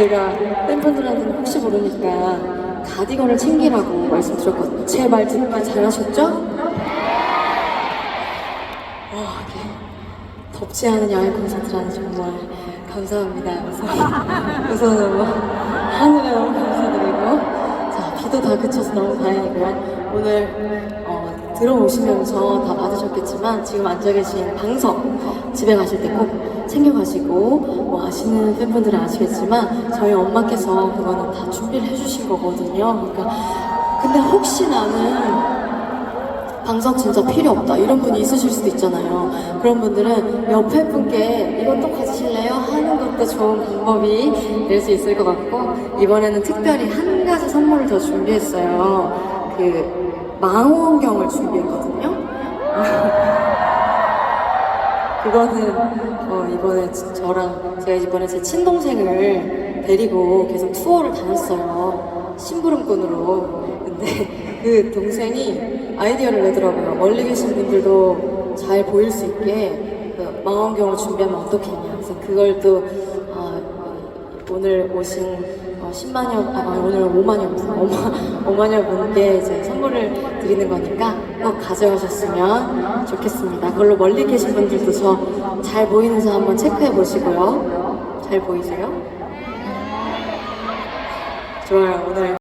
제가 팬분들한테는 혹시 모르니까 가디건을 챙기라고 말씀드렸거든요. 제 말 듣기 잘하셨죠? 와, 이게 덥지 않은 야외 콘서트라니 정말 감사합니다. 우선, 우선 뭐 하늘에 다 그쳐서 너무 다행이고요. 오늘 어, 들어오시면서 다 받으셨겠지만 지금 앉아 계신 방석 집에 가실 때 꼭 챙겨가시고 뭐 아시는 팬분들은 아시겠지만 저희 엄마께서 그거는 다 준비를 해주신 거거든요. 그러니까 근데 혹시 나는 방석 진짜 필요 없다. 이런 분이 있으실 수도 있잖아요. 그런 분들은 옆에 분께 이것도 가지실래요? 하는 것도 좋은 방법이 될 수 있을 것 같고 이번에는 특별히 한 가지 선물을 더 준비했어요. 그 망원경을 준비했거든요. 그거는 어, 이번에 지- 저랑 제가 이번에 제 친동생을 데리고 계속 투어를 다녔어요. 심부름꾼으로. 근데 그 동생이 아이디어를 내더라고요 멀리 계신 분들도 잘 보일 수 있게 그 망원경을 준비하면 어떻겠냐 그래서 그걸 또 어, 오늘 오신 어, 10만여, 아, 오늘 5만여, 5만, 5만여 분께 이제 선물을 드리는 거니까 꼭 가져가셨으면 좋겠습니다. 그걸로 멀리 계신 분들도 저 잘 보이는지 한번 체크해 보시고요. 잘 보이세요? 좋아요. 오늘